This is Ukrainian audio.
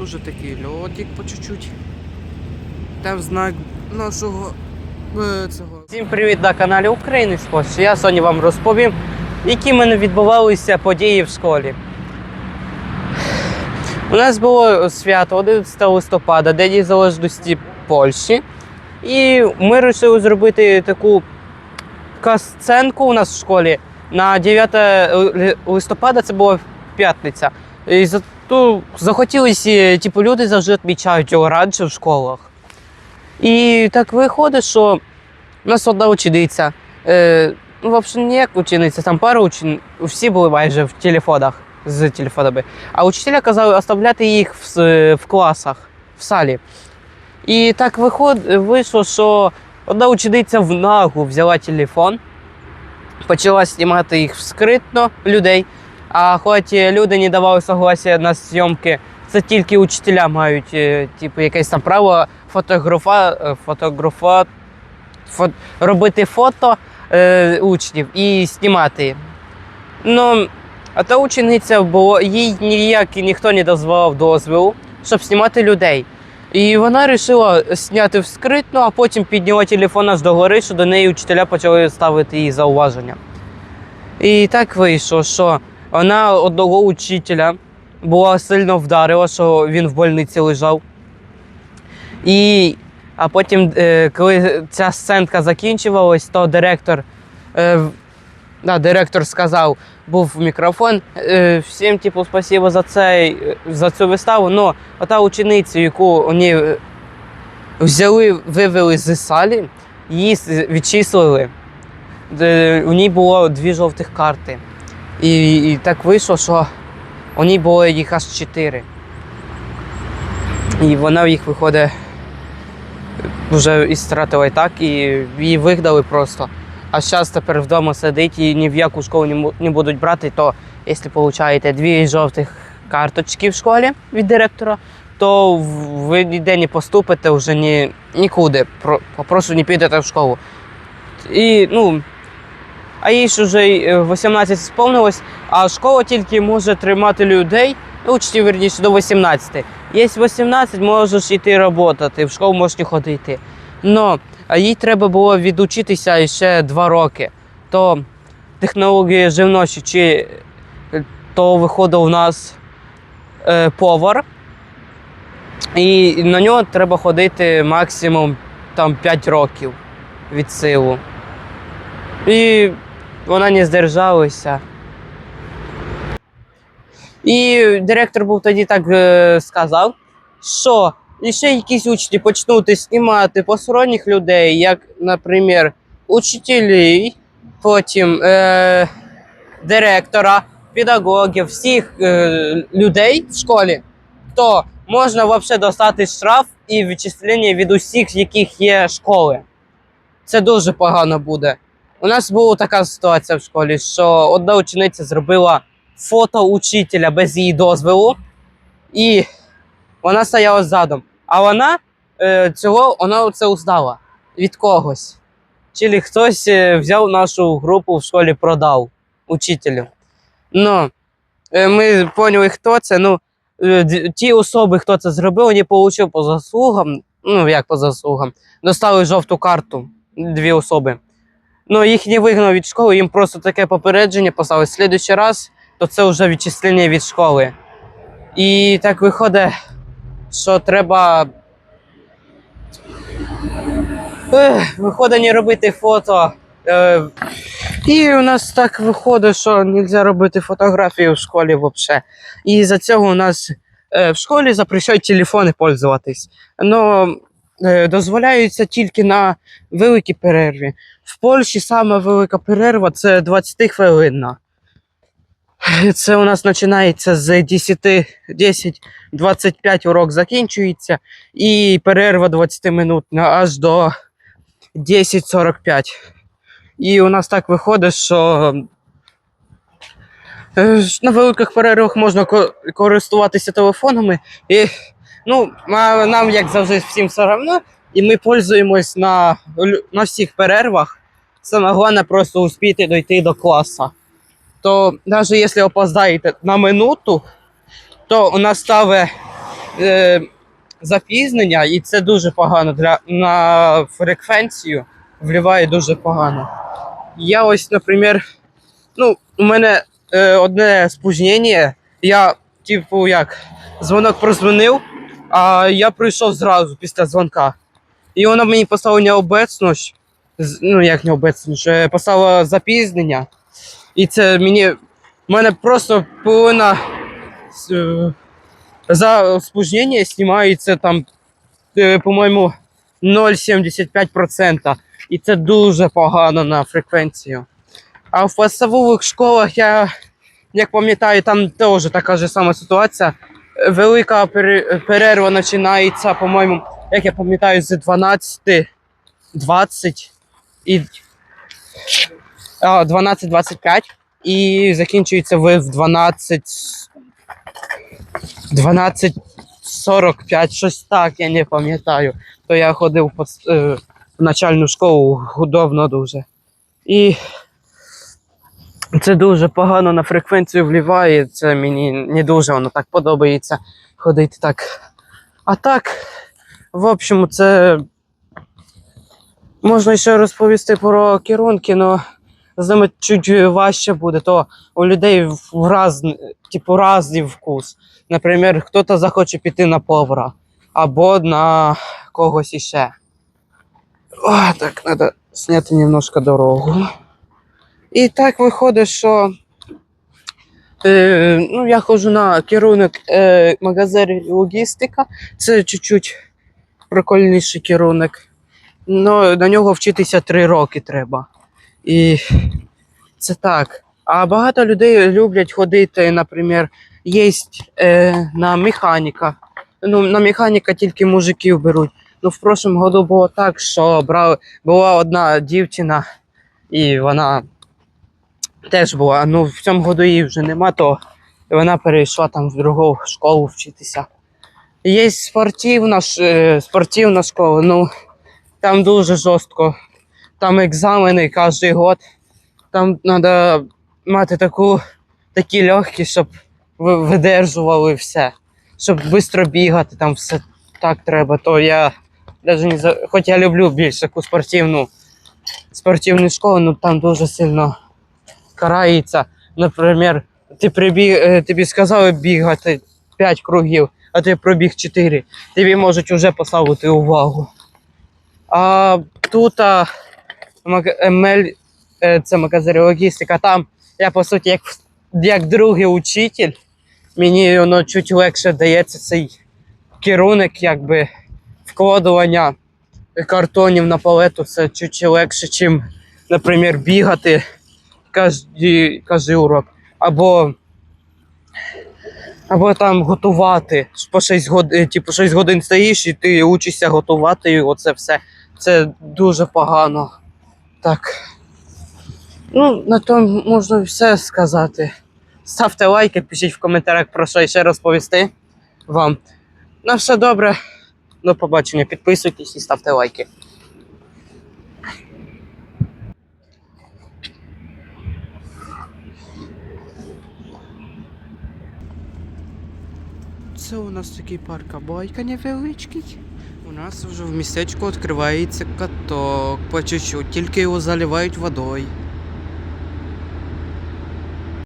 Тут уже такий льодик по чуть-чуть. Там знак нашого е, цього. Всім привіт на каналі України Спорт. Я сьогодні вам розповім, які в мене відбувалися події в школі. У нас було свято 11 листопада, День Незалежності Польщі. І ми вирішили зробити таку сценку у нас в школі на 9 листопада, це була п'ятниця. І за захотілося, типу, люди завжди відмічають його раніше в школах. І так виходить, що у нас одна учениця. Е, ну, взагалі, не як учениця, там пара учень, всі були майже в телефонах з телефонами. А учителя казали оставляти їх в, в класах, в салі. І так виход, вийшло, що одна учениця в нагу взяла телефон, почала знімати їх скритно людей. А хоч люди не давали согласия на зйомки, це тільки учителя мають е, типу, якесь там право фотографа, е, фотографа, фо, робити фото е, учнів і знімати. Ну, а та учениця було, їй ніяк ніхто не дозволяв дозволу, щоб знімати людей. І вона вирішила зняти вскритно, а потім підняла телефон аж до гори, що до неї учителя почали ставити їй зауваження. І так вийшло, що вона одного учителя була сильно вдарила, що він в больниці лежав. І, а потім, е, коли ця сценка закінчувалась, то директор, е, да, директор сказав, був мікрофон. Е, всім, типу, спасибо за цей, за цю виставу. Ну, ота учениця, яку вони взяли, вивели з салі, її відчислили. У ній було дві жовтих карти. І, і так вийшло, що у ній було їх аж чотири. І вона їх виходить вже і стратила і так, і її вигнали просто. А зараз тепер вдома сидить і ні в яку школу не, будуть брати, то якщо получаєте дві жовтих карточки в школі від директора, то ви ніде не поступите вже ні, нікуди. Про, просто не підете в школу. І, ну, а їй ж вже е, 18 сповнилось, а школа тільки може тримати людей, ну, учнів, верніше, до 18. Є 18, можеш йти працювати, в школу можеш не ходити. Но їй треба було відучитися ще 2 роки. То технології живнощі, чи е, то виходив у нас е, повар, і на нього треба ходити максимум там 5 років від силу. І вона не здержалася. І директор був тоді так е, сказав, що ще якісь учні почнуть знімати посторонніх людей, як, наприклад, учителів, потім е, директора, педагогів, всіх е, людей в школі, то можна взагалі достати штраф і відчислення від усіх, яких є школи. Це дуже погано буде. У нас була така ситуація в школі, що одна учениця зробила фото учителя без її дозволу, і вона стояла задом. А вона е, цього вона це узнала від когось. Чи хтось е, взяв нашу групу в школі, продав учителю. Ну, е, ми поняли, хто це. Ну, ті особи, хто це зробив, вони отримали по заслугам. Ну, як по заслугам, достали жовту карту дві особи. Ну, їх не вигнав від школи, їм просто таке попередження поставили. В слідуючий раз, то це вже відчислення від школи. І так виходить, що треба. Виходить не робити фото. Е, і у нас так виходить, що не можна робити фотографії в школі взагалі. І за цього у нас е, в школі запрещають телефони пользуватись. Е, дозволяються тільки на великій перерві. В Польщі саме велика перерва це 20 хвилинна. Це у нас починається з 10, 10-25 урок закінчується, і перерва 20 минутна аж до 10.45. І у нас так виходить, що е, на великих перервах можна користуватися телефонами. І ну, нам, як завжди, всім все одно, і ми пользуємось на, на всіх перервах. Саме головне просто успіти дойти до класу. То навіть якщо опоздаєте на минуту, то у нас ставить е, запізнення, і це дуже погано для на фреквенцію вливає дуже погано. Я ось, наприклад, ну, у мене е, одне спознення. Я, типу, як, дзвонок прозвонив, а я прийшов зразу після дзвонка. І вона мені поставила необецність, ну як необецність, е, поставила запізнення. І це мені. в мене просто половина е, за спознення знімається там, е, по-моєму, 0,75%. І це дуже погано на фреквенцію. А в посадових школах я, як пам'ятаю, там теж така ж сама ситуація. Велика пере- перерва починається, по-моєму, як я пам'ятаю, з 12, і а, 12-25 і закінчується в 12 12.45, щось так, я не пам'ятаю. То я ходив е, в начальну школу давно дуже. І це дуже погано на фреквенцію вливає. Це мені не дуже воно так подобається ходити так. А так, в общем, це можна ще розповісти про керунки, але з ними чуть важче буде, то у людей в раз, типу, разний вкус. Наприклад, хтось захоче піти на повара або на когось іще. О, так, треба зняти немножко дорогу. І так виходить, що е, ну, я ходжу на керунок е, магазин логістика. Це чуть-чуть прикольніший керунок. Ну, на нього вчитися три роки треба. І це так. А багато людей люблять ходити, наприклад, є е, на механіка. Ну, на механіка тільки мужиків беруть. Ну, в прошлому году було так, що брали, була одна дівчина, і вона теж була. Ну, в цьому году її вже нема, то вона перейшла там в другу школу вчитися. Є спортивна, е, спортивна школа, ну там дуже жорстко. Там екзамени кожен год. Там треба мати таку, такі легкі, щоб видержували все. Щоб швидко бігати, там все так треба. То я навіть не за... Хоч я люблю більш таку спортивну, спортивну школу, ну там дуже сильно карається. Наприклад, ти прибіг, е, тобі сказали бігати 5 кругів, а ти пробіг 4. Тобі можуть вже поставити увагу. А тут а, емель, е, це магазин логістика. Там я по суті як, як другий учитель. Мені воно чуть легше дається цей керунок, якби вкладування картонів на палету. Це чуть легше, чим, наприклад, бігати кожний урок. Або, або там готувати. По 6 годин, типу 6 годин стоїш і ти учишся готувати, і оце все. Це дуже погано. Так. Ну, на тому можна все сказати. Ставте лайки, пишіть в коментарях про що ще розповісти вам. На все добре. До побачення. Підписуйтесь і ставте лайки. Це у нас такий парк Абайка невеличкий. У нас вже в містечку відкривається каток по чуть-чуть, тільки його заливають водою.